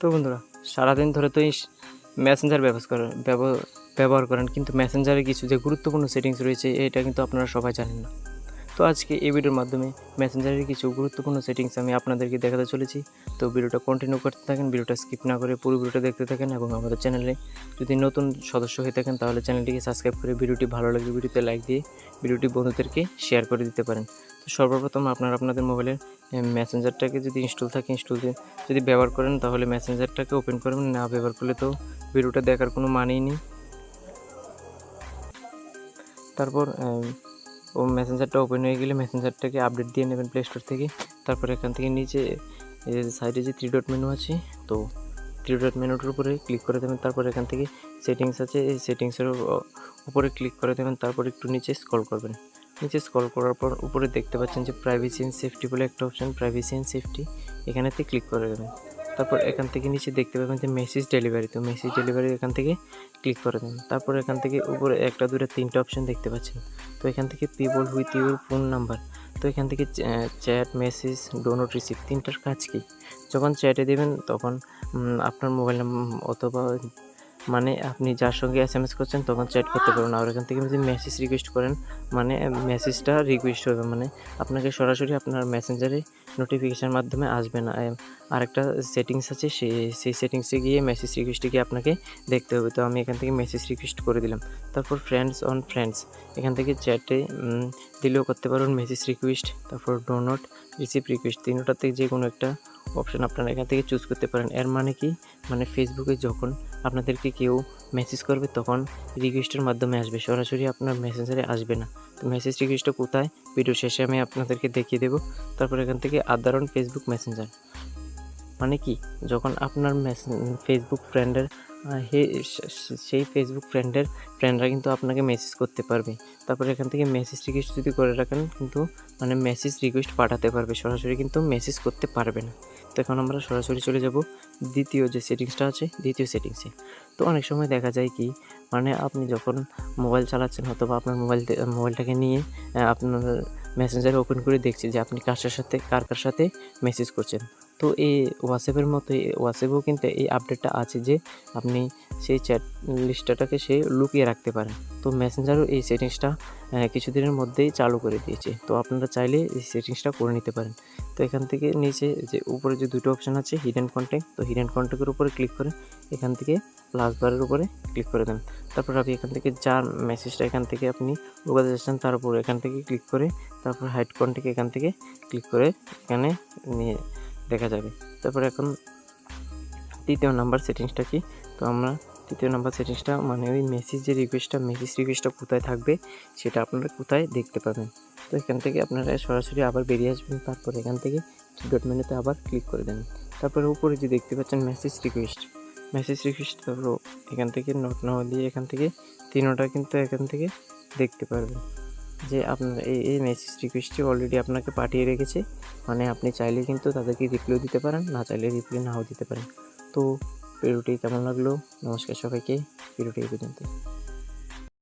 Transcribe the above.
তো বন্ধুরা, সারাদিন ধরে তো মেসেঞ্জার ব্যবহার ব্যবহার করেন, কিন্তু মেসেঞ্জারে কিছু যে গুরুত্বপূর্ণ সেটিংস রয়েছে, এটা কিন্তু আপনারা সবাই জানেন না। তো আজকে এই ভিডিওর মাধ্যমে মেসেঞ্জারের কিছু গুরুত্বপূর্ণ সেটিংস আমি আপনাদেরকে দেখাতে চলেছি। তো ভিডিওটা কন্টিনিউ করতে থাকেন, ভিডিওটা স্কিপ না করে পুরো ভিডিওটা দেখতে থাকেন এবং আমাদের চ্যানেলে যদি নতুন সদস্য হয়ে থাকেন তাহলে চ্যানেলটিকে সাবস্ক্রাইব করে ভিডিওটি ভালো লাগলে ভিডিওতে লাইক দিয়ে ভিডিওটি বন্ধুদেরকে শেয়ার করে দিতে পারেন। তো সর্বপ্রথম আপনারা আপনাদের মোবাইলের মেসেঞ্জারটাকে যদি ইনস্টল থাকে ইনস্টল যদি ব্যবহার করেন তাহলে মেসেঞ্জারটাকে ওপেন করবেন, না ব্যবহার করলে তো ভিডিওটা দেখার কোনো মানেই নেই। তারপর ও মেসেঞ্জারটা ওপেন হয়ে গেলে মেসেঞ্জারটাকে আপডেট দিয়ে নেবেন প্লে স্টোর থেকে। তারপর এখান থেকে নিচে সাইডে যে থ্রি ডট মেনু আছে, তো থ্রি ডট মেনুটার উপরে ক্লিক করে দেবেন। তারপর এখান থেকে সেটিংস আছে, এই সেটিংসের উপরে ক্লিক করে দেবেন। তারপর একটু নিচে স্ক্রল করবেন। নিচে স্ক্রল করার পর উপরে দেখতে পাচ্ছেন যে প্রাইভেসি অ্যান্ড সেফটি বলে একটা অপশন প্রাইভেসি অ্যান্ড সেফটি এখানেতে ক্লিক করে দেবেন। তারপর এখান থেকে নিচে দেখতে পাবেন যে মেসেজ ডেলিভারি তো মেসেজ ডেলিভারি এখান থেকে ক্লিক করে দেন। তারপর এখান থেকে উপরে একটা দুটো তিনটা অপশন দেখতে পাচ্ছেন। তো এখান থেকে people with your phone number তো এখান থেকে চ্যাট মেসেজ ডোনট রিসিভ তিনটার কাজ কি? যখন চ্যাটে দেবেন তখন আপনার মোবাইল নাম্বার অথবা মানে আপনি যার সঙ্গে এস এম এস করছেন তখন চ্যাট করতে পারবেন। আর এখান থেকে যদি মেসেজ রিকোয়েস্ট করেন মানে মেসেজটা রিকোয়েস্ট হবে। মানে আপনাকে সরাসরি আপনার মেসেঞ্জারে নোটিফিকেশান মাধ্যমে আসবে না। আরেকটা সেটিংস আছে সেই সেই সেটিংসে গিয়ে মেসেজ রিকোয়েস্টে গিয়ে আপনাকে দেখতে হবে। তো আমি এখান থেকে মেসেজ রিকোয়েস্ট করে দিলাম। তারপর ফ্রেন্ডস অন ফ্রেন্ডস এখান থেকে চ্যাটে দিলেও করতে পারবেন মেসেজ রিকোয়েস্ট তারপর ডোনট রিসিভ রিকোয়েস্ট তিনটার থেকে যে কোনো একটা অপশান আপনারা এখান থেকে চুজ করতে পারেন। এর মানে কি? মানে ফেসবুকে যখন আপনাদেরকে কেউ মেসেজ করবে, তখন রিকোয়েস্টের মাধ্যমে আসবে। সরাসরি আপনার মেসেঞ্জারে আসবে না। তো মেসেজ রিকোয়েস্টটা কোথায়? ভিডিও শেষে আমি আপনাদেরকে দেখিয়ে দেবো। তারপর এখান থেকে আদারণ ফেসবুক মেসেঞ্জার মানে কি? যখন আপনার ফেসবুক ফ্রেন্ডের হে সেই ফেসবুক ফ্রেন্ডের ফ্রেন্ডরা কিন্তু আপনাকে মেসেজ করতে পারবে। তারপর এখান থেকে মেসেজ রিকোয়েস্ট যদি করে রাখেন, কিন্তু মানে মেসেজ রিকোয়েস্ট পাঠাতে পারবে। সরাসরি কিন্তু মেসেজ করতে পারবে না। তো এখন আমরা সরাসরি চলে যাব দ্বিতীয় যে সেটিংসটা আছে, দ্বিতীয় সেটিংসে তো অনেক সময় দেখা যায় কি মানে আপনি যখন মোবাইল চালাচ্ছেন, অথবা আপনার মোবাইল মোবাইলটাকে নিয়ে আপনার মেসেঞ্জারে ওপেন করে দেখছি যে আপনি কার সাথে, কার কার সাথে মেসেজ করছেন। তো এই হোয়াটসঅ্যাপের মতো এই হোয়াটসঅ্যাপেও কিন্তু এই আপডেটটা আছে যে আপনি সেই চ্যাট লিস্টটাকে সে লুকিয়ে রাখতে পারেন। তো মেসেঞ্জারও এই সেটিংসটা কিছুদিনের মধ্যেই চালু করে দিয়েছে। তো আপনারা চাইলে এই সেটিংসটা করে নিতে পারেন। তো এখান থেকে নিচে যে উপরে যে দুটো অপশান আছে হিডেন কন্ট্যাক্ট তো হিডেন কন্ট্যাক্টের উপরে ক্লিক করে এখান থেকে প্লাস বারের উপরে ক্লিক করে দেন। তারপর আপনি এখান থেকে যার মেসেজটা এখান থেকে আপনি ঢোকাতে চাচ্ছেন তার উপর এখান থেকে ক্লিক করে তারপর হাইড কন্ট্যাক্ট এখান থেকে ক্লিক করে এখানে নিয়ে দেখা যাবে। তারপর এখন তৃতীয় নাম্বার সেটিংসটা কি? তো আমরা তৃতীয় নাম্বার সেটিংসটা মানে ওই মেসেজ যে রিকোয়েস্টটা মেসেজ রিকোয়েস্টটা কোথায় থাকবে, সেটা আপনারা কোথায় দেখতে পাবেন। তো এখান থেকে আপনারা সরাসরি আবার বেরিয়ে আসবেন, তারপর এখান থেকে ডট মেনুতে আবার ক্লিক করে দেন। তারপরে উপরে যে দেখতে পাচ্ছেন মেসেজ রিকোয়েস্ট মেসেজ রিকোয়েস্ট তারপর এখান থেকে নোট না দিয়ে এখান থেকে তিনোটা কিন্তু এখান থেকে দেখতে পারবেন। যে আপনার এই এই মেসেজ রিকোয়েস্টটি অলরেডি আপনাকে পাঠিয়ে রেখেছে মানে আপনি চাইলে কিন্তু তাদেরকে রিপ্লাই দিতে পারেন, না চাইলে রিপ্লাই নাও দিতে পারেন। তো ভিডিওটি কেমন লাগল? নমস্কার সবাইকে ভিডিওটি পর্যন্ত।